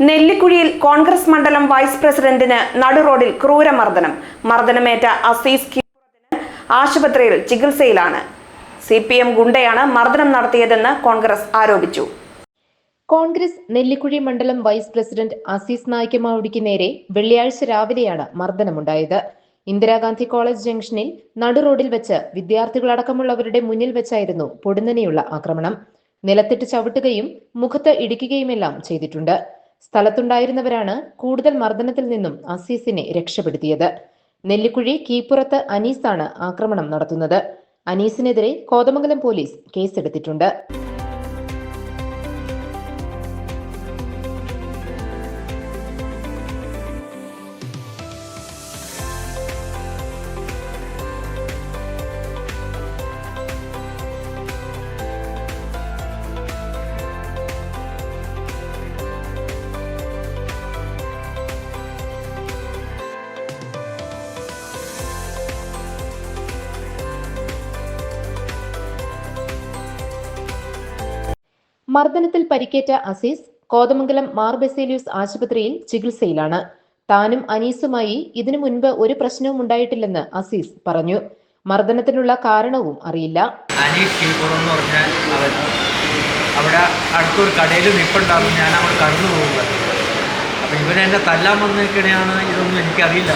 നെല്ലിക്കുഴിയിൽ കോൺഗ്രസ് മണ്ഡലം വൈസ് പ്രസിഡന്റിന് നടുറോഡിൽ ക്രൂരമർദ്ദനം. മർദ്ദനമേറ്റ അസീസ് ആശുപത്രിയിൽ ചികിത്സയിലാണ്. സി പി എം ഗുണ്ടയാണ് മർദ്ദനം നടത്തിയതെന്ന് കോൺഗ്രസ് ആരോപിച്ചു. കോൺഗ്രസ് നെല്ലിക്കുഴി മണ്ഡലം വൈസ് പ്രസിഡന്റ് അസീസ് നായിക്കമാവുടിക്ക് നേരെ വെള്ളിയാഴ്ച രാവിലെയാണ് മർദ്ദനമുണ്ടായത്. ഇന്ദിരാഗാന്ധി കോളേജ് ജംഗ്ഷനിൽ നടുറോഡിൽ വെച്ച് വിദ്യാർത്ഥികളടക്കമുള്ളവരുടെ മുന്നിൽ വെച്ചായിരുന്നു പൊടുന്നനെയുള്ള ആക്രമണം. നിലത്തിട്ട് ചവിട്ടുകയും മുഖത്ത് ഇടിക്കുകയുമെല്ലാം ചെയ്തിട്ടുണ്ട്. സ്ഥലത്തുണ്ടായിരുന്നവരാണ് കൂടുതൽ മർദ്ദനത്തിൽ നിന്നും അസീസിനെ രക്ഷപ്പെടുത്തിയത്. നെല്ലിക്കുഴി കീപ്പുറത്ത് അനീസാണ് ആക്രമണം നടത്തുന്നത്. അനീസിനെതിരെ കോതമംഗലം പോലീസ് കേസെടുത്തിട്ടുണ്ട്. മർദ്ദനത്തിൽ പരിക്കേറ്റ അസീസ് കോതമംഗലം മാർ ബെസേലിയൂസ് ആശുപത്രിയിൽ ചികിത്സയിലാണ്. താനും അനീസുമായി ഇതിനു മുൻപ് ഒരു പ്രശ്നവും ഉണ്ടായിട്ടില്ലെന്ന് അസീസ് പറഞ്ഞു. മർദ്ദനത്തിനുള്ള കാരണവും അറിയില്ല. അനീസ് എന്ന് പറഞ്ഞാൽ അവിടെ അടുത്തൊരു കടയിൽ നിൽപ്പുണ്ടാകും ഞാൻ അവിടെ കടന്നു പോകുക അപ്പോൾ ഇവരെന്നെ തല്ലാൻ വന്നേക്കണെയാണ് ഇതൊന്നും എനിക്കറിയില്ല.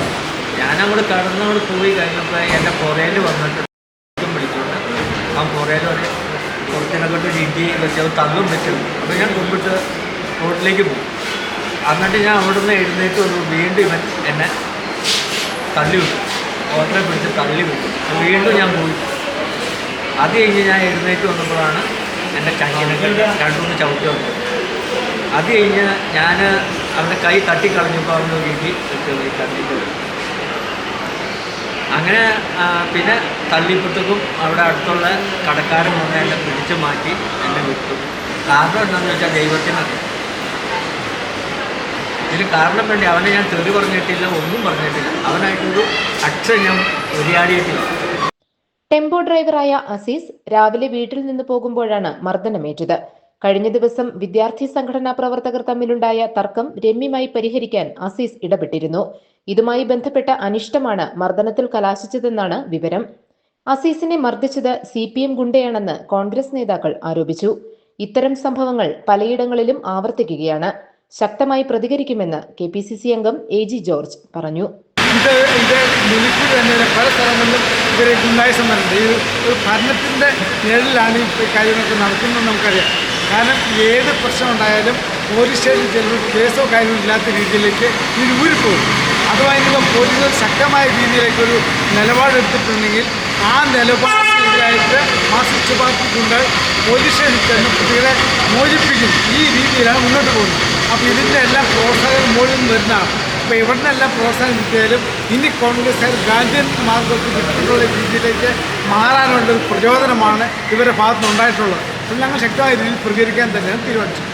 ഞാൻ അങ്ങോട്ട് കടന്നങ്ങോട്ട് പോയി കഴിഞ്ഞപ്പോൾ എന്റെ പുറയിൽ വന്നിട്ട് ഒരു വെച്ച് അത് തള്ളും പറ്റും അപ്പോൾ ഞാൻ കുമ്പിട്ട് റോഡിലേക്ക് പോകും. എന്നിട്ട് ഞാൻ അവിടെ നിന്ന് എഴുന്നേറ്റ് വന്നു വീണ്ടും ഇവൻ എന്നെ തള്ളി വിട്ടു. ഓട്ടറെ പിടിച്ച് തള്ളി വിട്ടു. വീണ്ടും ഞാൻ പോയി. അത് കഴിഞ്ഞ് ഞാൻ എഴുന്നേറ്റ് വന്നപ്പോഴാണ് എന്റെ ചങ്ങിനൊക്കെ രണ്ടു മൂന്ന് ചവിട്ടി വന്നത്. അത് കഴിഞ്ഞ് ഞാൻ അവന്റെ കൈ തട്ടിക്കളഞ്ഞപ്പോൾ അവന്റെ വീട്ടിൽ തട്ടി വരും. അങ്ങനെ പിന്നെ തള്ളിപ്പുറത്തേക്കും അവിടെ അടുത്തുള്ള കടക്കാരൻ വന്ന് എന്നെ പിടിച്ചു മാറ്റി എന്നെ വിട്ടു. കാരണം എന്താണെന്ന് വെച്ചാൽ ദൈവത്തിനൊക്കെ ഇതിന് കാരണം വേണ്ടി അവനെ ഞാൻ തെറി പറഞ്ഞിട്ടില്ല ഒന്നും പറഞ്ഞിട്ടില്ല. അവനായിട്ടൊരു അക്ഷരം ഞാൻ ഉരിയാടിയിട്ടില്ല. ടെമ്പോ ഡ്രൈവറായ അസീസ് രാവിലെ വീട്ടിൽ നിന്ന് പോകുമ്പോഴാണ് മർദ്ദനമേറ്റത്. കഴിഞ്ഞ ദിവസം വിദ്യാർത്ഥി സംഘടനാ പ്രവർത്തകർ തമ്മിലുണ്ടായ തർക്കം രമ്യമായി പരിഹരിക്കാൻ അസീസ് ഇടപെട്ടിരുന്നു. ഇതുമായി ബന്ധപ്പെട്ട അനിഷ്ടമാണ് മർദ്ദനത്തിൽ കലാശിച്ചതെന്നാണ് വിവരം. അസീസിനെ മർദ്ദിച്ചത് സി പി എം ഗുണ്ടയാണെന്ന് കോൺഗ്രസ് നേതാക്കൾ ആരോപിച്ചു. ഇത്തരം സംഭവങ്ങൾ പലയിടങ്ങളിലും ആവർത്തിക്കുകയാണ്. ശക്തമായി പ്രതികരിക്കുമെന്ന് കെ പി സി സി അംഗം എ ജി ജോർജ് പറഞ്ഞു. പല സ്ഥലങ്ങളിലും ഇവരെ ഗുണ്ടായിസം നടത്തി ഒരു ഭരണത്തിന്റെ ഈ കാര്യങ്ങളൊക്കെ നടക്കുന്നത് നമുക്കറിയാം. കാരണം ഏത് പ്രശ്നം ഉണ്ടായാലും പോലീസ് സ്റ്റേഷനിൽ ചെല്ലുമ്പോൾ കേസോ കാര്യമോ ഇല്ലാത്ത രീതിയിലേക്ക് ഇത് ഊരിപ്പോകും അഥവാ ഇനിയിപ്പോൾ പോലീസ് ശക്തമായ രീതിയിലേക്കൊരു നിലപാടെടുത്തിട്ടുണ്ടെങ്കിൽ ആ നിലപാടിനെതിരായിട്ട് മാർക്സിസ്റ്റ് പാർട്ടി കൊണ്ട് പോലീസ് സ്റ്റേഷനിൽ ചെന്ന് കുട്ടികളെ മോചിപ്പിക്കും. ഈ രീതിയിലാണ് മുന്നോട്ട് പോകുന്നത്. അപ്പോൾ ഇതിന്റെ എല്ലാം പ്രോത്സാഹനം മുകളിൽ നിന്ന് വരുന്നതാണ്. അപ്പോൾ ഇവിടെ നിന്നെല്ലാം പ്രോത്സാഹനം കിട്ടിയാലും ഇനി കോൺഗ്രസ്സുകാർ ഗാന്ധിയൻ മാർഗത്തിൽ വിട്ടിട്ടുള്ള രീതിയിലേക്ക് മാറാനുള്ള ഒരു പ്രചോദനമാണ് ഇവരുടെ ഭാഗത്തുനിന്ന് ഉണ്ടായിട്ടുള്ളത് ഞങ്ങൾ ശക്തമായ രീതിയിൽ പ്രതികരിക്കാൻ തന്നെയാണ് തീരുമാനിച്ചത്.